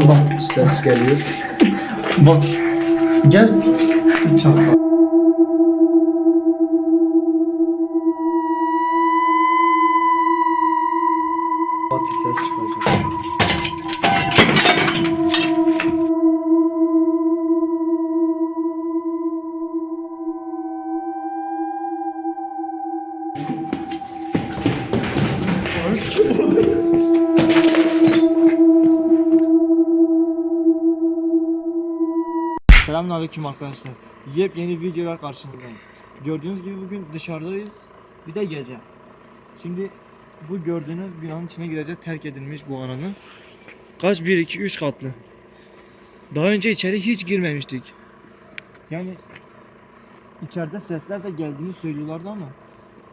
Bak ses geliyor. Bak. Gel. Çal. Selamünaleyküm arkadaşlar. Yepyeni videolar karşınızdayım. Gördüğünüz gibi bugün dışarıdayız. Bir de gece. Şimdi bu gördüğünüz binanın içine girecek terk edilmiş bu alanı. Kaç 1 2 3 katlı. Daha önce içeri hiç girmemiştik. Yani içeride sesler de geldiğini söylüyorlardı ama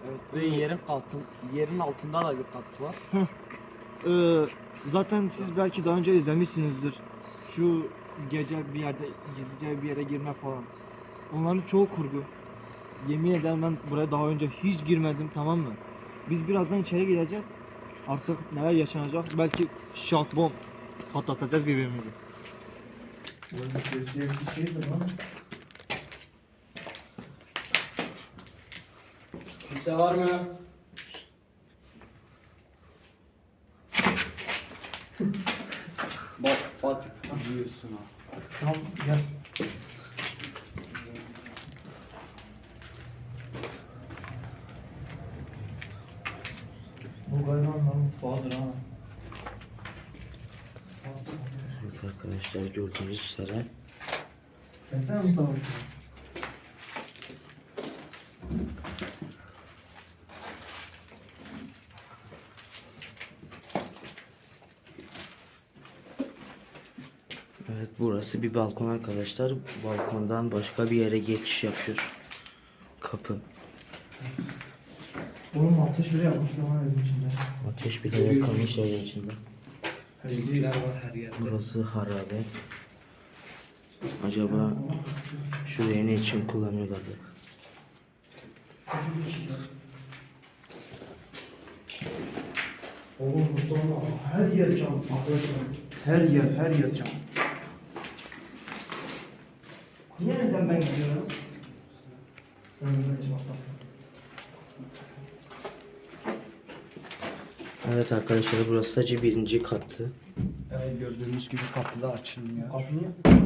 Evet, ve yerin altın, yerin altında da bir kat var. Ee, zaten siz belki daha önce izlemişsinizdir. Şu gece bir yerde gizlice bir yere girme falan. Onların çoğu kurgu. Yemin ederim ben buraya daha önce hiç girmedim tamam mı? Biz birazdan içeri gireceğiz. Artık neler yaşanacak belki şak bomb patlatacağız birbirimizi. Kimse var mı? Bak Fatih biliyorsun ha. Tamam gel. Bu garibanların mutfağıdır ha. Evet arkadaşlar gördüğünüz üzere Gelsene Mustafa. Evet burası bir balkon arkadaşlar. Balkondan başka bir yere geçiş yapıyor. Kapı. Oğlum ateş bile yapmışlar lan evin içinde. Ateş bile yakılmış evin içinde. Renkler var her yerde. Burası harabe. Acaba şurayı ne için kullanıyorlardı? Oğlum Mustafa her yer cam. Her yer her yer cam. Niye neden ben gidiyorum? Sen neden cevaplasın? Evet arkadaşlar burası sadece birinci kattı. Evet, gördüğünüz gibi kapı da açılmıyor. Kapı niye?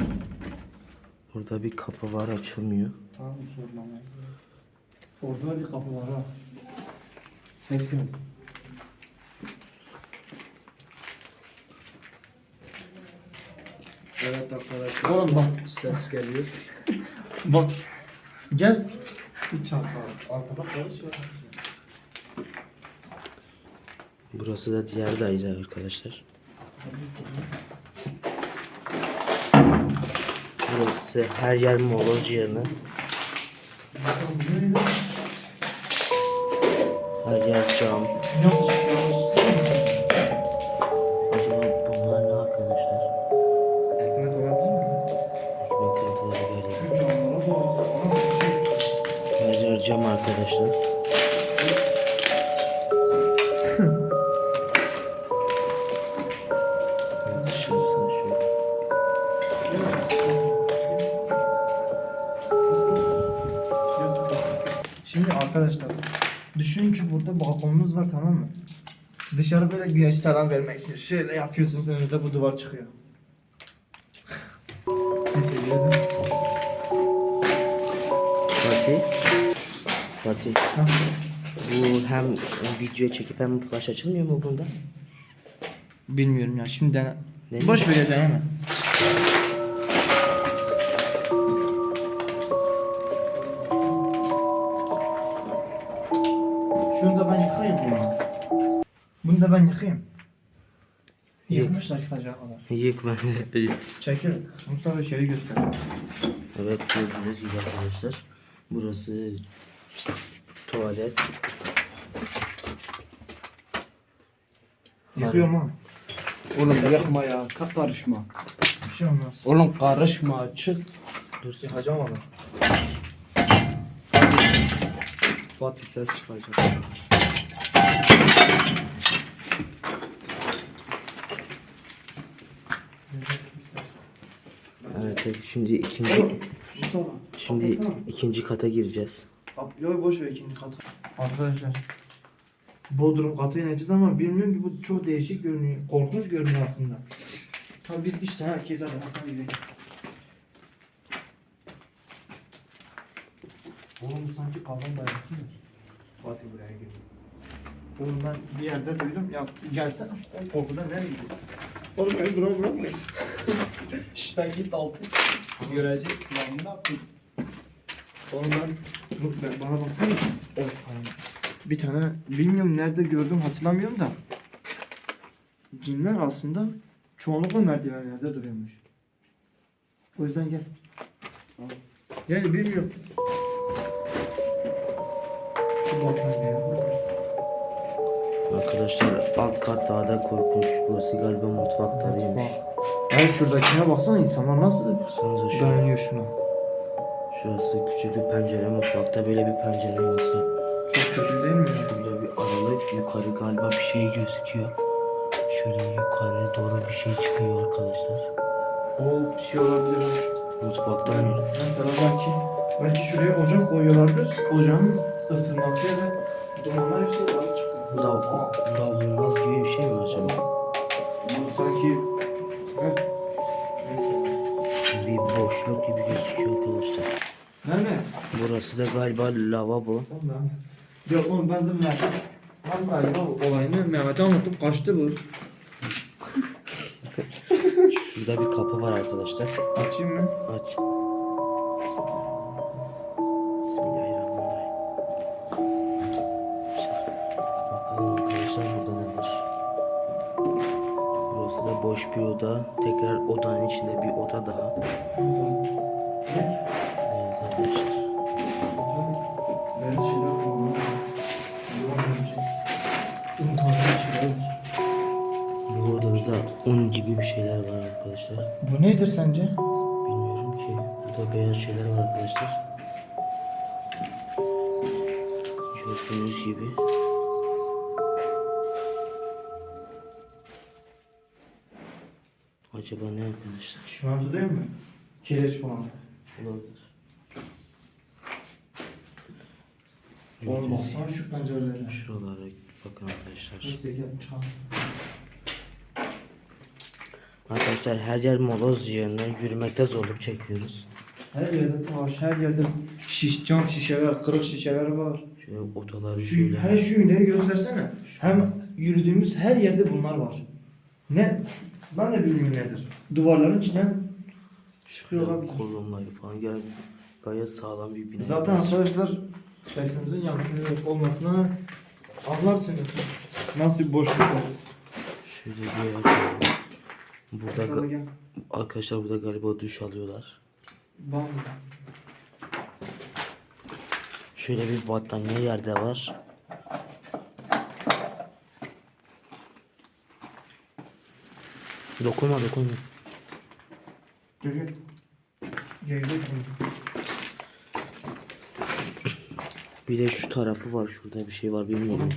Burada bir kapı var açılmıyor. Tamam zorlamayın. Orada bir kapı var ha. Çekiyorum. Evet arkadaşlar. Oğlum bak. Ses geliyor. Bak. Gel. Bir çarpı Arkada karış ya. Burası da diğer daire arkadaşlar. Burası her yer moloz yanı. Her yer cam. Yanlış arkadaşlar. Şimdi arkadaşlar düşünün ki burada balkonumuz var tamam mı? Dışarı böyle güneş selam vermek için şöyle yapıyorsunuz önünüze bu duvar çıkıyor. Neyse girelim. Fatih. Bu hem videoya çekip hem flash açılmıyor mu bunda? Bilmiyorum ya şimdi dene. Dene. Boş ver deneme. Şunu da ben yıkayayım ya. Bunu da ben yıkayayım. Yık. Yıkmışlar yıkacak kadar. Yık ben. Çekil. Mustafa şöyle göster. evet gördüğünüz gibi arkadaşlar. Burası tuvalet. Yıkıyorum ha. Oğlum yakma ya. Ka- karışma. Bir şey olmaz. Oğlum karışma. Çık. Yıkacağım ama. Fatih ses çıkacak. çek. Şimdi ikinci şimdi ikinci kata gireceğiz. Yok boş ver ikinci kat. Arkadaşlar. Bodrum katı ineceğiz ama bilmiyorum ki bu çok değişik görünüyor. Korkunç görünüyor aslında. Tabii biz işte herkese gidelim. Oğlum bu sanki kazan dairesi mi? Fatih buraya gir. Oğlum ben bir yerde duydum. Ya gelsene. Korkudan nereye gidiyor? Oğlum beni bırak bırak. Şş, sen git altı çık. Göreceksin lan ne yapayım. Ben, Dur ben bana baksana. Oh, tamam. Bir tane bilmiyorum nerede gördüm hatırlamıyorum da. Cinler aslında çoğunlukla merdivenlerde duruyormuş. O yüzden gel. Yani bilmiyorum. Arkadaşlar alt kat daha da korkunç. Burası galiba mutfaklarıymış. Yani şuradakine baksana insanlar nasıl dayanıyor şuna. Şurası küçük bir pencere mutfakta böyle bir pencere olması. Çok kötü değil mi? Şurada bir aralık yukarı galiba bir şey gözüküyor. Şöyle yukarı doğru bir şey çıkıyor arkadaşlar. O bir şey olabilir. Mutfaktan Mesela belki belki şuraya ocak koyuyorlardır. Ocağın ısınmasıyla dumanlar hepsi dışarı çıkıyor. dav, davulmaz gibi bir şey mi acaba? Bu sanki evet. Bir boşluk gibi gözüküyor arkadaşlar. Nerede? Burası da galiba lavabo. Yok oğlum ben de Mehmet. Ben galiba olayını Mehmet'e anlattım kaçtı bu. Şurada bir kapı var arkadaşlar. Açayım mı? Aç. Bismillahirrahmanirrahim. Bakalım arkadaşlar burada ne var. Burası da boş bir oda. Tekrar odanın içinde bir oda daha. Evet arkadaşlar. Ben şeyler koyuyorum. Un tarzı şeyler var. Bu odada da un gibi bir şeyler var arkadaşlar. Bu nedir sence? Bilmiyorum ki. Burada beyaz şeyler var arkadaşlar. Gördüğünüz gibi. Acaba ne arkadaşlar? Çimento değil mi? Kireç falan. Olabilir. Oğlum baksana şu pencerelere. Şuralara bakın arkadaşlar. Arkadaşlar her yer moloz yerine yürümekte zorluk çekiyoruz. Her yerde taş, her yerde şiş, cam şişeler, kırık şişeler var. Şöyle odalar Şu, şöyle. her şu ünleri göstersene. Hem yürüdüğümüz her yerde bunlar var. Ne? Ben de bilmiyorum nedir. Duvarların içinden çıkıyor olabilir. kolonları falan gel gayet sağlam bir bina. Zaten arkadaşlar sesimizin yankı olmasına anlarsınız. Nasıl bir boşluk var. Şöyle bir yer var. Burada Sana ga- gel. arkadaşlar burada galiba duş alıyorlar. Bak. Şöyle bir battaniye yerde var. Dokunma dokunma. Gel gel. Gel gel. Bir de şu tarafı var şurada bir şey var bilmiyorum.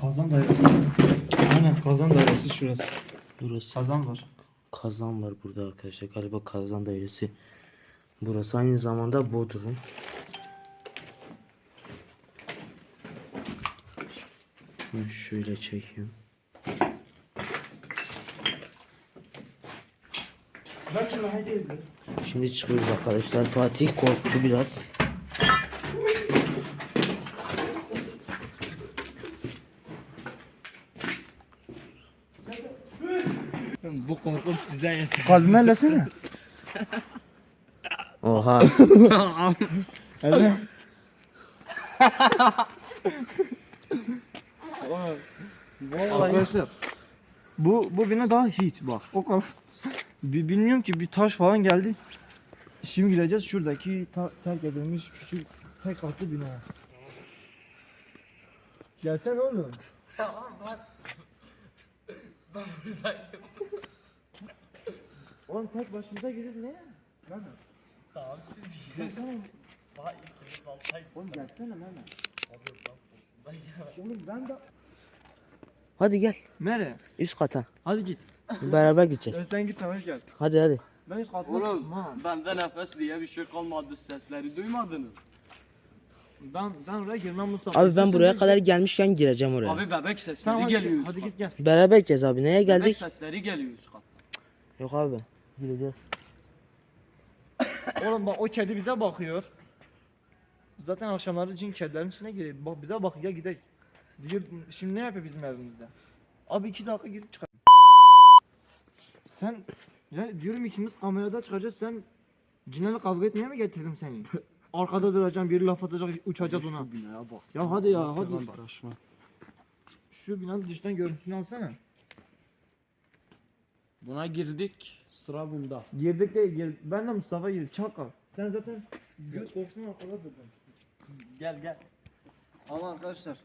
Kazan dairesi. Aynen kazan dairesi şurası. Burası Kazan var. kazan var burada arkadaşlar. Galiba kazan dairesi. Burası aynı zamanda Bodrum. Ben Şöyle çekeyim. Şimdi çıkıyoruz arkadaşlar. Fatih korktu biraz. Bu korkum sizden yeter. Kalbime ellesene. Oha. Elle. Arkadaşlar bu bu bina daha hiç bak o kadar. Bir, bilmiyorum ki bir taş falan geldi. Şimdi gideceğiz şuradaki ta- terk edilmiş küçük tek katlı bina. Gelsene oğlum. Oğlum tek başımıza gidiyoruz ne? Nerede? Tamam siz yiyin. Vay ikimiz altay. Oğlum gelsene Mehmet. Oğlum ben de... hadi gel. Nereye? Üst kata. Hadi git. Beraber gideceğiz. sen git tamam gel. Hadi hadi. Ben hiç katına Oğlum çıkmam. bende nefes diye bir şey kalmadı sesleri duymadınız. Ben, ben oraya girmem Mustafa. Abi ben buraya kadar gelmişken gireceğim oraya. Abi bebek sesleri Tamam hadi, geliyor üst hadi kat. git gel. Beraber gideceğiz abi. Neye Bebek geldik? sesleri geliyor üst kat. Yok abi. Gireceğiz. Oğlum bak o kedi bize bakıyor. Zaten akşamları cin kedilerin içine giriyor. Bak bize bak ya gidelim. Diyor şimdi ne yapıyor bizim evimizde? Abi iki dakika girip çıkar. Sen ya diyorum ikimiz kamerada çıkacağız sen cinlerle kavga etmeye mi getirdim seni? Arkada duracaksın biri laf atacak uçacak ona. Şu binaya bak. Ya hadi ya hadi. Barışma. Şu binanın dıştan görüntüsünü alsana. Buna girdik. Sıra bunda. Girdik değil gir. Ben de Mustafa girdik. Çakal. Sen zaten göz korkusunu arkada durdun. Gel gel. Ama arkadaşlar.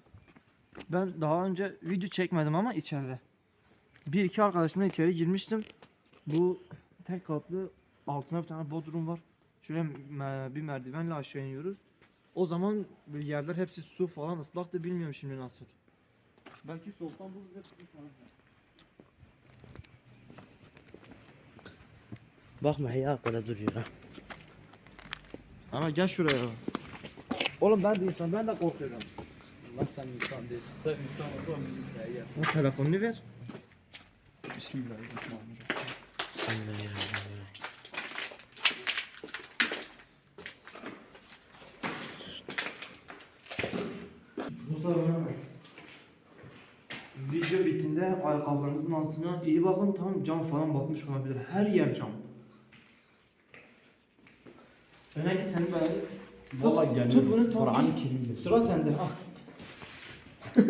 Ben daha önce video çekmedim ama içeride. Bir iki arkadaşımla içeri girmiştim. Bu tek katlı altına bir tane bodrum var. Şöyle bir merdivenle aşağı iniyoruz. O zaman yerler hepsi su falan ıslaktı bilmiyorum şimdi nasıl. Belki soğuktan buz bile tutmuş Bakma hey arkada duruyor ha. Ama gel şuraya. Oğlum ben de insan ben de korkuyorum. Allah sen insan değilsin. Sen insan olsan bizim de ya. Bu telefonunu ver. Bismillahirrahmanirrahim. Bismillahirrahmanirrahim. Mustafa Video bittiğinde ayakkabılarınızın altına iyi bakın tam cam falan batmış olabilir. Her yer cam. Öne git seni böyle. Valla Tut- geliyor. Tut bunu tam. Kur'an-ı Kerim'de. Sıra sende. Ah.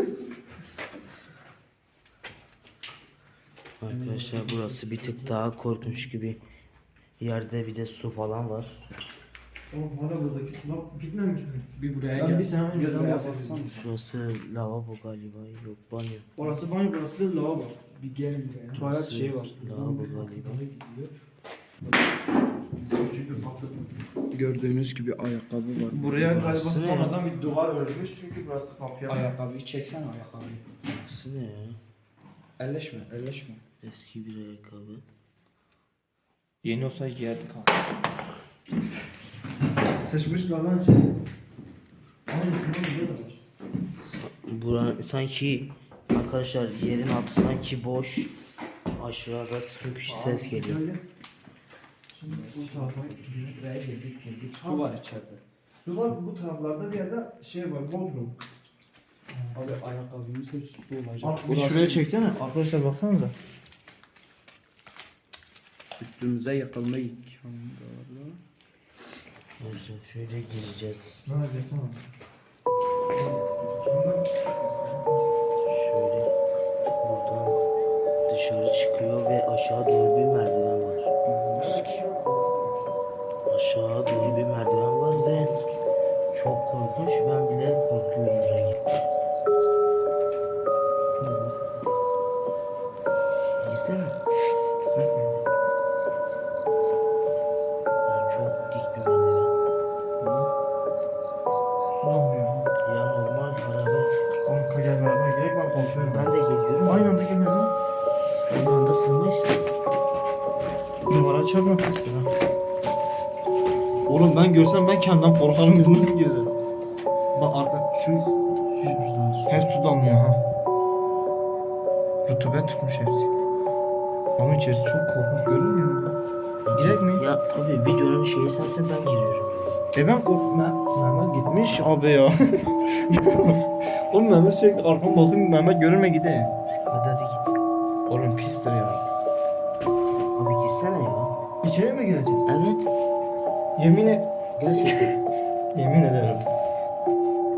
Arkadaşlar burası bir tık daha korkunç gibi. Yerde bir de su falan var. Oğlum hala buradaki sular gitmemiş mi? Bir buraya Ben gel. bir sene önceden buraya baksana. Şurası lavabo galiba. Yok banyo. Orası banyo burası lavabo. Bir gel buraya. Tuvalet şeyi var. Lavabo galiba. Çünkü patladı. Gördüğünüz gibi ayakkabı var. Buraya galiba Burası ne? sonradan bir duvar örülmüş çünkü burası kapıya. Ayakkabıyı çeksene ayakkabıyı. Burası ne ya? Elleşme, elleşme. Eski bir ayakkabı. Yeni olsa giyerdik abi. Sıçmışlar lan şey. Ama üstüne güzel de var. Bura sanki arkadaşlar yerin altı sanki boş. Aşağıda sıkıntı bir ses geliyor. Şimdi bu tarafa Buraya geldik geldik. Su var içeride. Su var bu taraflarda bir yerde şey var bodrum. Abi ayakkabımız hep su olacak. Bir Burası şuraya çeksene. Arkadaşlar baksanıza. Üstümüze yakılma ilk. Arkadaşlar şöyle gireceğiz. Ne yapıyorsun? Şöyle buradan dışarı çıkıyor ve aşağı doğru bir merdiven var. Aşağı doğru bir merdiven var ve çok korkunç. Ben bile korkuyorum buraya. Girsene. Çok dik bir merdiven. Sulamıyor. Ya normal araba. Kanka gel beraber gerek ben korkuyorum. Ben de geliyorum. Aynı anda gelmiyor mu? Aynı anda sığma işte. Duvara çarpmamışsın ha. Oğlum ben görsem ben kendimden korkarım biz nasıl gireceğiz? Bak arka şu hep su damlıyor ha. Rutubet tutmuş hepsi. Ama içerisi çok korkunç görünmüyor mu? Girek mi? Ya abi videonun şeyi sensin ben giriyorum. E ben korkma. Mehmet gitmiş abi ya. Oğlum Mehmet sürekli arkama bakayım Mehmet görünme gide. Hadi hadi git. Oğlum pistir ya. Abi girsene ya. İçeri mi gireceğiz? Evet. Yemin et. Gerçekten. Yemin ederim.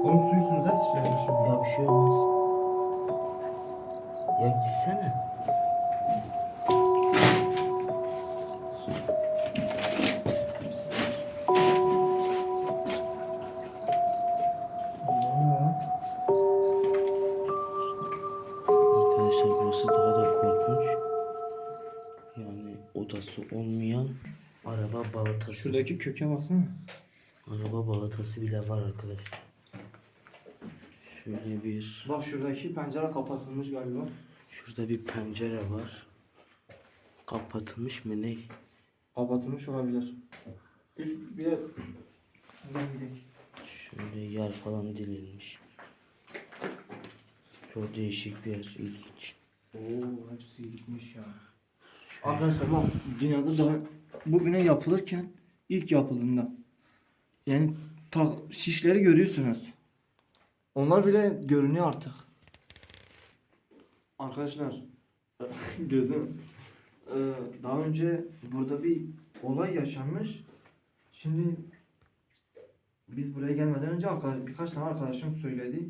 Oğlum su üstünüze sıçraymış şimdi. ya bir şey olmaz. Ya girsene. Şuradaki köke baksana. Araba balatası bile var arkadaşlar. Şöyle bir Bak şuradaki pencere kapatılmış galiba. şurada bir pencere var. Kapatılmış mı ne? Kapatılmış olabilir. Üst bir de. Şöyle yer falan dilinmiş. Çok değişik bir yer. ilginç. Oo hepsi gitmiş ya. Arkadaşlar bak binada daha bu bina yapılırken ilk yapıldığında yani ta, şişleri görüyorsunuz. Onlar bile görünüyor artık. Arkadaşlar gözüm Ee, daha önce burada bir olay yaşanmış. Şimdi biz buraya gelmeden önce arkadaş, birkaç tane arkadaşım söyledi.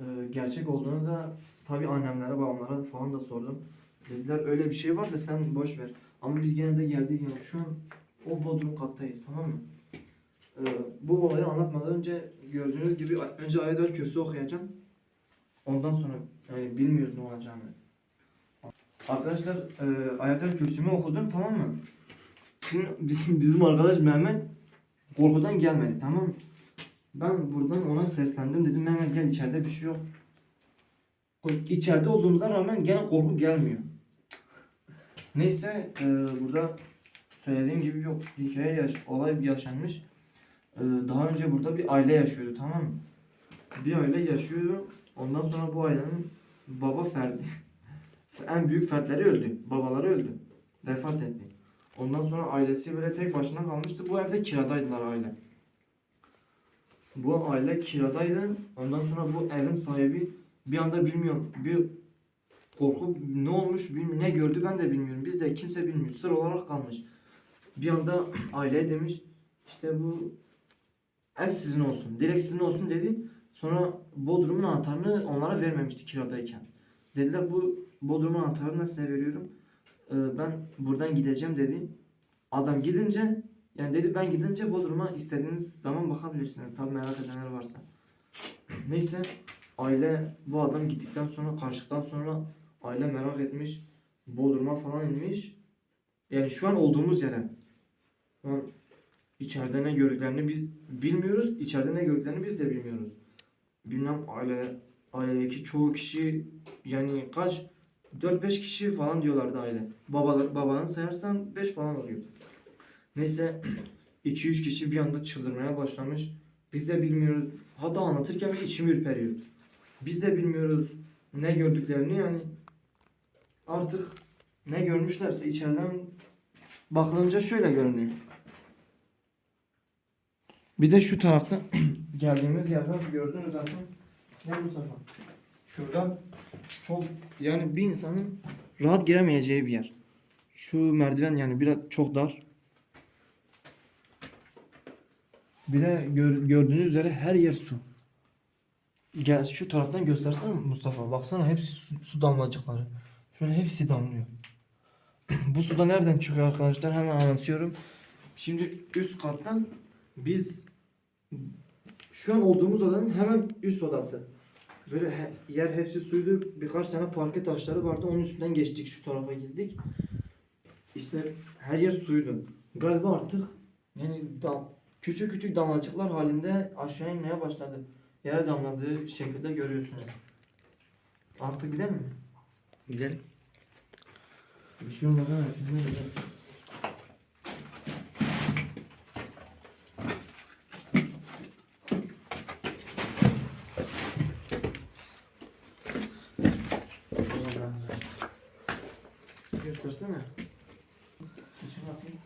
Ee, gerçek olduğunu da tabii annemlere, babamlara falan da sordum. Dediler öyle bir şey var da sen boş ver. Ama biz gene de geldik yani şu an o bodrum kattayız tamam mı? Ee, bu olayı anlatmadan önce gördüğünüz gibi önce ayet kürsü okuyacağım. Ondan sonra yani bilmiyoruz ne olacağını. Arkadaşlar e, ayet kürsümü okudum tamam mı? Şimdi bizim, bizim arkadaş Mehmet korkudan gelmedi tamam mı? Ben buradan ona seslendim dedim Mehmet gel içeride bir şey yok. İçeride olduğumuza rağmen gene korku gelmiyor. Neyse e, burada söylediğim gibi yok hikaye yaş olay yaşanmış. E, daha önce burada bir aile yaşıyordu tamam mı? Bir aile yaşıyordu. Ondan sonra bu ailenin baba ferdi en büyük fertleri öldü. Babaları öldü. Vefat etti. Ondan sonra ailesi böyle tek başına kalmıştı. Bu evde kiradaydılar aile. Bu aile kiradaydı. Ondan sonra bu evin sahibi bir anda bilmiyorum bir korku ne olmuş bilmiyorum ne gördü ben de bilmiyorum. Biz de kimse bilmiyor. Sır olarak kalmış. Bir anda aileye demiş işte bu ev sizin olsun. Direkt sizin olsun dedi. Sonra Bodrum'un anahtarını onlara vermemişti kiradayken. Dediler bu Bodrum'un anahtarını size veriyorum. Ee, ben buradan gideceğim dedi. Adam gidince yani dedi ben gidince Bodrum'a istediğiniz zaman bakabilirsiniz. Tabi merak edenler varsa. Neyse aile bu adam gittikten sonra kaçtıktan sonra aile merak etmiş. Bodrum'a falan inmiş. Yani şu an olduğumuz yere. Şu an içeride ne gördüklerini biz bilmiyoruz. İçeride ne gördüklerini biz de bilmiyoruz. Bilmem aile ailedeki çoğu kişi yani kaç 4-5 kişi falan diyorlardı aile. Babalar, babanı sayarsan 5 falan oluyor. Neyse 2-3 kişi bir anda çıldırmaya başlamış. Biz de bilmiyoruz. Hatta anlatırken bile içim ürperiyor. Biz de bilmiyoruz ne gördüklerini yani. Artık ne görmüşlerse içeriden bakılınca şöyle görünüyor. Bir de şu tarafta geldiğimiz yerden gördünüz zaten. Ne Mustafa? Şuradan çok yani bir insanın rahat giremeyeceği bir yer. Şu merdiven yani biraz çok dar. Bir de gör- gördüğünüz üzere her yer su. Gel şu taraftan göstersene Mustafa. Baksana hepsi su, su damlacıkları. Şöyle hepsi damlıyor. Bu suda nereden çıkıyor arkadaşlar? Hemen anlatıyorum. Şimdi üst kattan biz şu an olduğumuz odanın hemen üst odası. Böyle he- yer hepsi suydu. Birkaç tane parke taşları vardı. Onun üstünden geçtik. Şu tarafa gittik. İşte her yer suydu. Galiba artık yani da, küçük küçük damlacıklar halinde aşağı inmeye başladı. Yere damladığı şekilde görüyorsunuz. Artık gidelim mi? Gidelim. Bir şey olmadan gidelim. Göstersene. İçine atayım.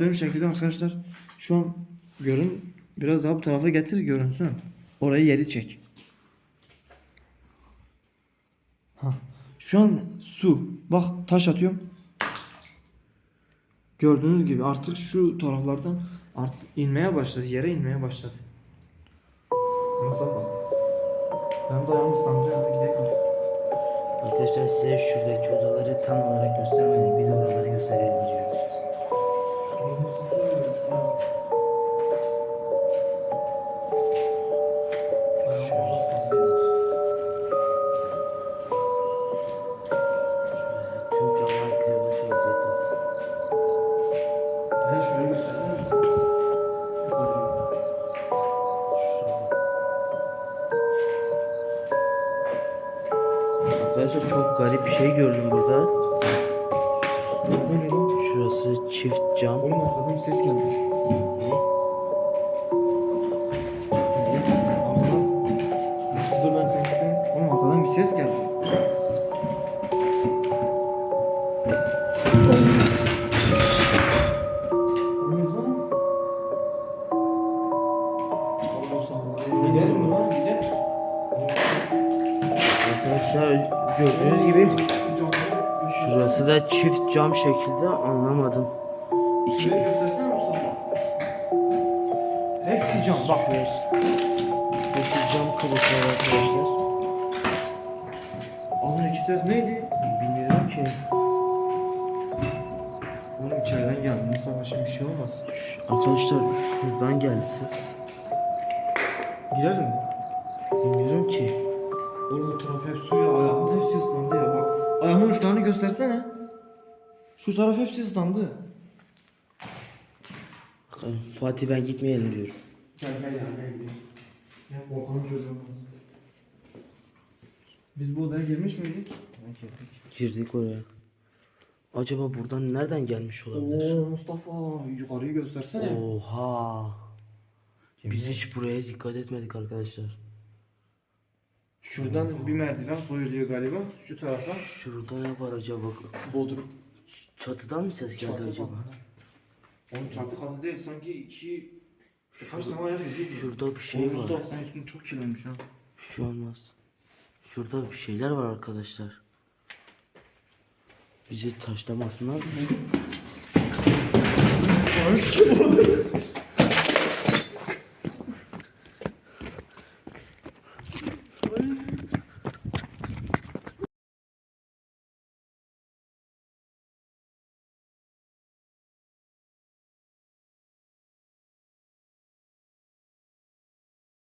Anlattığım şekilde arkadaşlar şu an görün biraz daha bu tarafa getir görünsün. Orayı yeri çek. Ha. Şu an su. Bak taş atıyorum. Gördüğünüz gibi artık şu taraflardan art inmeye başladı. Yere inmeye başladı. Mustafa. Ben de ayağımı. Hadi gidelim. Arkadaşlar size şuradaki odaları tam olarak göstermedik. Bir de oraları gösterelim diyoruz. Çift cam. Oğlum arkadan ses geldi. Dur ben seni tutayım. Oğlum arkadan bir ses geldi. Gidelim mi lan? Gidelim. Arkadaşlar gördüğünüz gibi şurası da çift cam şekilde anlamadım. İki Şurayı göstersene Mustafa. Hepsi cam bak. Şurası. Şurası cam kılıflar arkadaşlar. Az önceki ses neydi? Bilmiyorum ki. Oğlum içeriden geldi. Mustafa şimdi bir şey olmaz. Arkadaşlar şuradan geldi ses. Girelim mi? Bilmiyorum ki. Oğlum taraf hep su ya. Ayağımın hepsi ıslandı ya bak. Ayağımın uçlarını göstersene. Şu taraf hepsi ıslandı. Fatih ben gitmeyelim diyorum. Gel gel ya gel gidelim. Ya korkan çocuğum. Biz bu odaya girmiş miydik? Girdik. Girdik oraya. Acaba buradan nereden gelmiş olabilir? Oo Mustafa yukarıyı göstersene. Oha. Biz hiç buraya dikkat etmedik arkadaşlar. Şuradan bir merdiven koyuluyor galiba. Şu tarafa. Şurada ne var acaba? Bodrum. Çatıdan mı ses geldi Çatı acaba? Oğlum çatı katı değil sanki iki... Kaç tane ayak izi? Şurada bir şey Oğlum var. Mustafa senin üstün çok kirlenmiş ha. Bir şey olmaz. Şurada bir şeyler var arkadaşlar. Bizi taşlamasınlar mı?